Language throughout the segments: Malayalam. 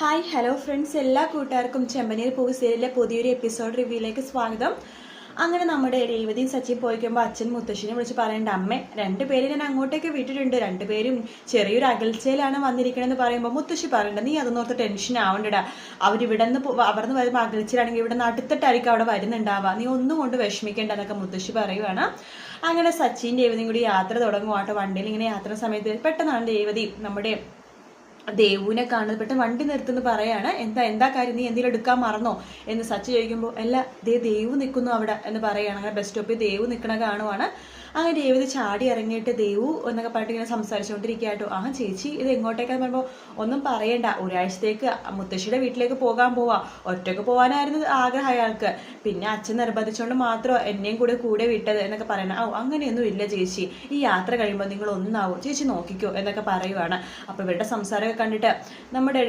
Hi hello friends. എല്ലാ കൂട്ടുകാർക്കും ചെമ്പനീർ പൂവ് സീരിയലിലെ പുതിയൊരു എപ്പിസോഡ് റിവ്യൂയിലേക്ക് സ്വാഗതം. അങ്ങനെ നമ്മുടെ രേവതിയും സച്ചിൻ പോയിക്കുമ്പോൾ അച്ഛൻ മുത്തശ്ശിനെ വിളിച്ച് പറയേണ്ട അമ്മ രണ്ട് രണ്ടുപേരെ ഞാൻ അങ്ങോട്ടേക്ക് വിട്ടിട്ടുണ്ട്. രണ്ടുപേരും ചെറിയൊരു അകൽച്ചയിലാണ് വന്നിരിക്കണമെന്ന് പറയുമ്പോൾ മുത്തശ്ശി പറയണ്ട നീ അതൊന്നും ഓർത്ത് ടെൻഷൻ ആവണ്ടടാ. അവരിവിടെ നിന്ന് അവിടുന്ന് വരുമ്പോൾ അകൽച്ചയിലാണെങ്കിൽ ഇവിടെ നിന്ന് അടുത്തിട്ടായിരിക്കും അവിടെ വരുന്നുണ്ടാവുക നീ ഒന്നും കൊണ്ട് വിഷമിക്കേണ്ട എന്നൊക്കെ മുത്തശ്ശി പറയുവാണ്. അങ്ങനെ സച്ചിൻ രേവതിയും കൂടി യാത്ര തുടങ്ങുവാട്ടോ. വണ്ടിയിൽ ഇങ്ങനെ യാത്ര സമയത്ത് പെട്ടെന്നാണ് രേവതി നമ്മുടെ ദേവുവിനെ കാണുന്നത്. പെട്ടെന്ന് വണ്ടി നിർത്തുന്നു പറയാണ്. എന്താ എന്താ കാര്യം? നീ എന്തെങ്കിലും എടുക്കാൻ മറന്നോ? എന്ന് സച്ച് ചോദിക്കുമ്പോൾ അല്ല ദേ ദേവു നിൽക്കുന്നു അവിടെ എന്ന് പറയുകയാണ് അങ്ങനെ ബസ് സ്റ്റോപ്പിൽ ദേവു നിൽക്കണ കാണുവാണ്. അങ്ങനെ രേവതി ചാടി ഇറങ്ങിയിട്ട് ദേവു എന്നൊക്കെ പറഞ്ഞിട്ട് ഇങ്ങനെ സംസാരിച്ചുകൊണ്ടിരിക്കുകയാട്ടോ. ആ ചേച്ചി ഇത് എങ്ങോട്ടേക്കാന്ന് പറയുമ്പോൾ ഒന്നും പറയണ്ട. ഒരാഴ്ചത്തേക്ക് മുത്തശ്ശിയുടെ വീട്ടിലേക്ക് പോകാൻ പോവാ. ഒറ്റയ്ക്ക് പോകാനായിരുന്നു ആഗ്രഹം അയാൾക്ക്. പിന്നെ അച്ഛൻ നിർബന്ധിച്ചുകൊണ്ട് മാത്രം എന്നെയും കൂടെ കൂടെ വിട്ടത് എന്നൊക്കെ പറയണം. ഓ അങ്ങനെയൊന്നും ഇല്ല ചേച്ചി. ഈ യാത്ര കഴിയുമ്പോൾ നിങ്ങൾ ഒന്നാവും. ചേച്ചി നോക്കിക്കോ എന്നൊക്കെ പറയുവാണ്. അപ്പോൾ ഇവരുടെ സംസാരമൊക്കെ കണ്ടിട്ട് നമ്മുടെ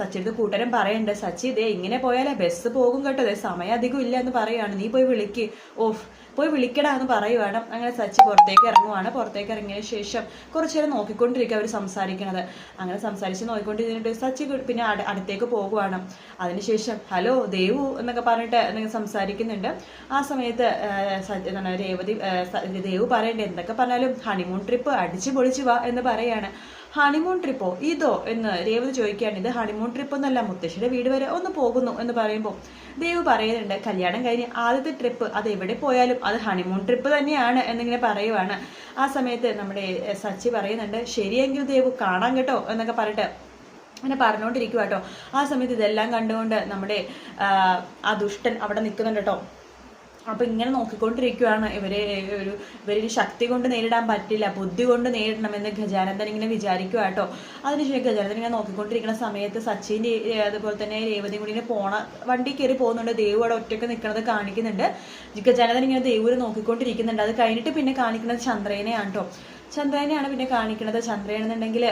സച്ചിയുടെ കൂട്ടരും പറയണ്ട. സച്ചി ഇതേ ഇങ്ങനെ പോയാലേ ബസ് പോകും കേട്ടോ. സമയം അധികം ഇല്ല എന്ന് പറയുകയാണ് നീ പോയി വിളിക്ക്. ഓഫ് പോയി വിളിക്കടാ എന്ന് പറയുവാണ്. അങ്ങനെ സച്ചി പുറത്തേക്ക് ഇറങ്ങുവാണ്. പുറത്തേക്ക് ഇറങ്ങിയ ശേഷം കുറച്ചു നേരം നോക്കിക്കൊണ്ടിരിക്കുക അവർ സംസാരിക്കണത്. അങ്ങനെ സംസാരിച്ച് നോക്കിക്കൊണ്ടിരുന്നിട്ട് സച്ചി പിന്നെ അടുത്തേക്ക് പോകുവാണ്. അതിനുശേഷം ഹലോ ദേവു എന്നൊക്കെ പറഞ്ഞിട്ട് നിങ്ങൾ സംസാരിക്കുന്നുണ്ട്. ആ സമയത്ത് രേവതി ദേവു പറയണ്ടേ എന്തൊക്കെ പറഞ്ഞാലും ഹണിമൂൺ ട്രിപ്പ് അടിച്ചു പൊളിച്ചു വാ എന്ന് പറയാണ്. ഹണിമൂൺ ട്രിപ്പോ ഇതോ? എന്ന് രേവതി ചോദിക്കുകയാണ്. ഇത് ഹണിമൂൺ ട്രിപ്പ് എന്നല്ല മുത്തശ്ശിയുടെ വീട് വരെ ഒന്ന് പോകുന്നു എന്ന് പറയുമ്പോൾ ദേവ് പറയുന്നുണ്ട് കല്യാണം കഴിഞ്ഞ് ആദ്യത്തെ ട്രിപ്പ് അത് എവിടെ പോയാലും അത് ഹണിമൂൺ ട്രിപ്പ് തന്നെയാണ് എന്നിങ്ങനെ പറയുവാണ്. ആ സമയത്ത് നമ്മുടെ സച്ചി പറയുന്നുണ്ട് ശരിയെങ്കിൽ ദേവ് കാണാൻ കേട്ടോ എന്നൊക്കെ പറഞ്ഞിട്ട് അങ്ങനെ പറഞ്ഞുകൊണ്ടിരിക്കുക കേട്ടോ. ആ സമയത്ത് ഇതെല്ലാം കണ്ടുകൊണ്ട് നമ്മുടെ ആ ദുഷ്ടൻ അവിടെ നിൽക്കുന്നുണ്ട് കേട്ടോ. അപ്പോൾ ഇങ്ങനെ നോക്കിക്കൊണ്ടിരിക്കുകയാണ് ഇവരെ ഒരു ഇവരൊരു ശക്തി കൊണ്ട് നേരിടാൻ പറ്റില്ല ബുദ്ധി കൊണ്ട് നേരിടണമെന്ന് ഗജാനന്ദൻ ഇങ്ങനെ വിചാരിക്കുക കേട്ടോ അതിനുശേഷം ഗജാനന്ദൻ ഇങ്ങനെ നോക്കിക്കൊണ്ടിരിക്കുന്ന സമയത്ത് സച്ചിൻ അതുപോലെ തന്നെ രേവതി കൂടി പോണ വണ്ടി കയറി പോകുന്നുണ്ട്. ദേവു അവിടെ ഒറ്റയ്ക്ക് നിൽക്കുന്നത് കാണിക്കുന്നുണ്ട്. ഗജാനന്ദൻ ഇങ്ങനെ ദേവൂര് നോക്കിക്കൊണ്ടിരിക്കുന്നുണ്ട്. അത് കഴിഞ്ഞിട്ട് പിന്നെ കാണിക്കുന്നത് ചന്ദ്രേനെയാണ് കേട്ടോ ചന്ദ്രേനെയാണ് പിന്നെ കാണിക്കുന്നത്. ചന്ദ്രയാണെന്നുണ്ടെങ്കിൽ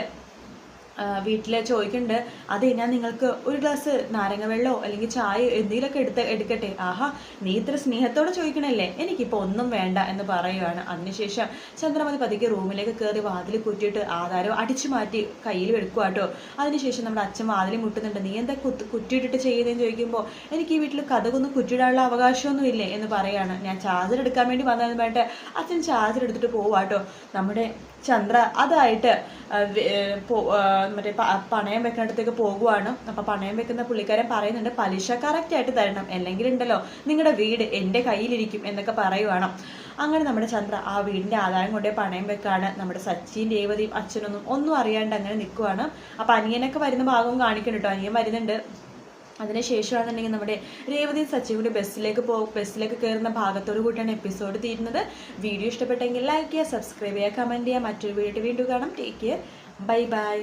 വീട്ടിൽ ചോദിക്കുന്നുണ്ട് അതെ ഞാൻ നിങ്ങൾക്ക് ഒരു ഗ്ലാസ് നാരങ്ങ വെള്ളമോ അല്ലെങ്കിൽ ചായ എന്തെങ്കിലുമൊക്കെ എടുത്ത് എടുക്കട്ടെ? ആഹാ നീ ഇത്ര സ്നേഹത്തോടെ ചോദിക്കണല്ലേ? എനിക്കിപ്പോൾ ഒന്നും വേണ്ട എന്ന് പറയുവാണ്. അതിനുശേഷം ചന്ദ്രമതി പതിക്ക് റൂമിലേക്ക് കയറി വാതിൽ കുറ്റിയിട്ട് ആധാരം അടിച്ചു മാറ്റി കയ്യിൽ വെക്കുക കേട്ടോ അതിനുശേഷം നമ്മുടെ അച്ഛൻ വാതിൽ മുട്ടുന്നുണ്ട്. നീ എന്താ കുത്ത് കുറ്റിയിട്ടിട്ട് ചെയ്യുന്നതെന്ന് ചോദിക്കുമ്പോൾ എനിക്ക് ഈ വീട്ടിൽ കഥകൊന്നും കുറ്റിയിടാനുള്ള അവകാശമൊന്നും ഇല്ലേ? എന്ന് പറയാണ്. ഞാൻ ചാർജർ എടുക്കാൻ വേണ്ടി വന്നതെന്ന് പറഞ്ഞിട്ട് അച്ഛൻ ചാർജർ എടുത്തിട്ട് പോവാട്ടോ നമ്മുടെ ചന്ദ്ര അതായിട്ട് മറ്റേ പണയം വെക്കുന്നിടത്തേക്ക് പോകുവാണ്. അപ്പോൾ പണയം വെക്കുന്ന പുള്ളിക്കാരൻ പറയുന്നുണ്ട് പലിശ കറക്റ്റായിട്ട് തരണം. അല്ലെങ്കിൽ ഉണ്ടല്ലോ നിങ്ങളുടെ വീട് എന്റെ കയ്യിലിരിക്കും എന്നൊക്കെ പറയുവാണ്. അങ്ങനെ നമ്മുടെ ചന്ദ്ര ആ വീടിന്റെ ആദായം കൊണ്ടേ പണയം വെക്കാണ്. നമ്മുടെ സച്ചിൻ രേവതിയും അച്ഛനൊന്നും ഒന്നും അറിയാണ്ട് അങ്ങനെ നിൽക്കുവാണ് അപ്പോൾ അനിയനൊക്കെ വരുന്ന ഭാഗവും കാണിക്കണം കേട്ടോ അനിയൻ വരുന്നുണ്ട്. അതിനുശേഷമാണെന്നുണ്ടെങ്കിൽ നമ്മുടെ രേവതി സച്ചിൻ കൂടി ബസ്സിലേക്ക് പോ ബസ്സിലേക്ക് കയറുന്ന ഭാഗത്തോട് കൂട്ടിയാണ് എപ്പിസോഡ് തീരുന്നത്. വീഡിയോ ഇഷ്ടപ്പെട്ടെങ്കിൽ ലൈക്ക് ചെയ്യുക സബ്സ്ക്രൈബ് ചെയ്യുക കമന്റ് ചെയ്യുക. മറ്റൊരു വീഡിയോ വീണ്ടും കാണാം. Take care bye bye